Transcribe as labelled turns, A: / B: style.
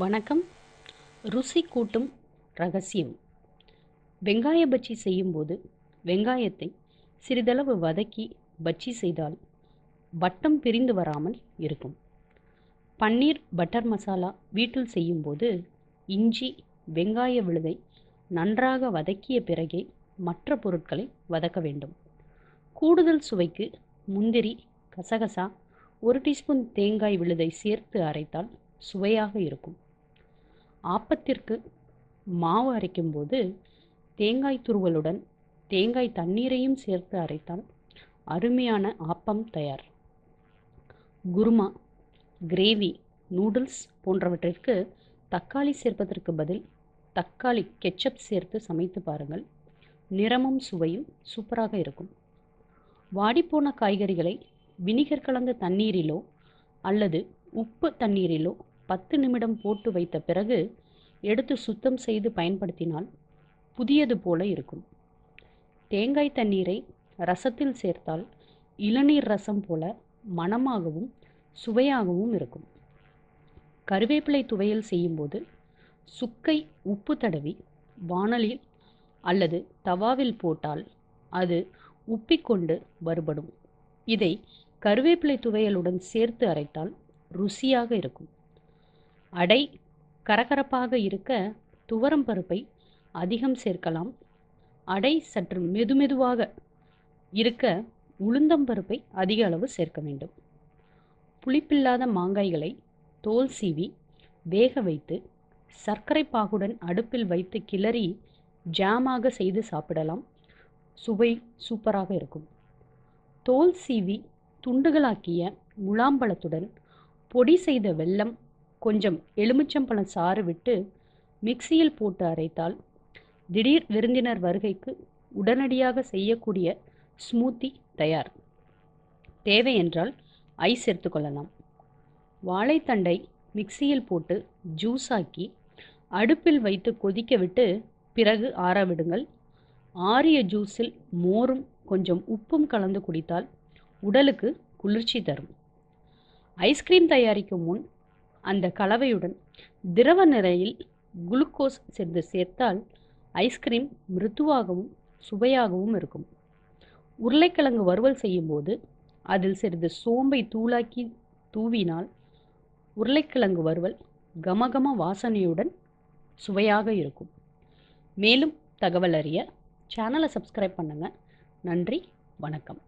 A: வணக்கம். ருசி கூட்டும் ரகசியம். வெங்காய பஜ்ஜி செய்யும்போது வெங்காயத்தை சிறிதளவு வதக்கி பஜ்ஜி செய்தால் வட்டம் பிரிந்து வராமல் இருக்கும். பன்னீர் பட்டர் மசாலா வீட்டில் செய்யும்போது இஞ்சி வெங்காய விழுதை நன்றாக வதக்கிய பிறகே மற்ற பொருட்களை வதக்க வேண்டும். கூடுதல் சுவைக்கு முந்திரி கசகசா ஒரு டீஸ்பூன் தேங்காய் விழுதை சேர்த்து அரைத்தால் சுவையாக இருக்கும். ஆப்பத்திற்கு மாவு அரைக்கும்போது தேங்காய் துருவலுடன் தேங்காய் தண்ணீரையும் சேர்த்து அரைத்தால் அருமையான ஆப்பம் தயார். குருமா கிரேவி நூடுல்ஸ் போன்றவற்றிற்கு தக்காளி சேர்ப்பதற்கு பதில் தக்காளி கெச்சப் சேர்த்து சமைத்து பாருங்கள். நிறமும் சுவையும் சூப்பராக இருக்கும். வாடிப்போன காய்கறிகளை வினிகர் கலந்த தண்ணீரிலோ அல்லது உப்பு தண்ணீரிலோ பத்து நிமிடம் போட்டு வைத்த பிறகு எடுத்து சுத்தம் செய்து பயன்படுத்தினால் புதியது போல இருக்கும். தேங்காய் தண்ணீரை ரசத்தில் சேர்த்தால் இளநீர் ரசம் போல மணமாகவும் சுவையாகவும் இருக்கும். கருவேப்பிலை துவையல் செய்யும்போது சுக்கை உப்பு தடவி வாணலில் அல்லது தவாவில் போட்டால் அது உப்பிக்கொண்டு வருபடும் இதை கருவேப்பிலை துவையலுடன் சேர்த்து அரைத்தால் ருசியாக இருக்கும். அடை கரகரப்பாக இருக்க துவரம் பருப்பை அதிகம் சேர்க்கலாம். அடை சற்று மெதுமெதுவாக இருக்க உளுந்தம்பருப்பை அதிக அளவு சேர்க்க வேண்டும். புளிப்பில்லாத மாங்காய்களை தோல் சீவி வேக வைத்து சர்க்கரை பாகுடன் அடுப்பில் வைத்து கிளறி ஜாமாக செய்து சாப்பிடலாம். சுவை சூப்பராக இருக்கும். தோல் சீவி துண்டுகளாக்கிய முலாம்பழத்துடன் பொடி செய்த வெல்லம் கொஞ்சம் எலுமிச்சம்பழம் சாறு விட்டு மிக்சியில் போட்டு அரைத்தால் திடீர் விருந்தினர் வருகைக்கு உடனடியாக செய்யக்கூடிய ஸ்மூத்தி தயார். தேவை என்றால் ஐஸ் எடுத்துக்கொள்ளலாம் வாழைத்தண்டை மிக்சியில் போட்டு ஜூஸ் ஆக்கி அடுப்பில் வைத்து கொதிக்க விட்டு பிறகு ஆற விடுங்கள். ஆறிய ஜூஸில் மோரும் கொஞ்சம் உப்பும் கலந்து குடித்தால் உடலுக்கு குளிர்ச்சி தரும். ஐஸ்கிரீம் தயாரிக்கும் முன் அந்த கலவையுடன் திரவ நிறையில் குளுக்கோஸ் சேர்ந்து சேர்த்தால் ஐஸ்கிரீம் மிருதுவாகவும் சுவையாகவும் இருக்கும். உருளைக்கிழங்கு வறுவல் செய்யும்போது அதில் சிறிது சோம்பை தூளாக்கி தூவினால் உருளைக்கிழங்கு வறுவல் கமகம வாசனையுடன் சுவையாக இருக்கும். மேலும் தகவல் அறிய சேனலை சப்ஸ்கிரைப் பண்ணுங்கள் நன்றி வணக்கம்.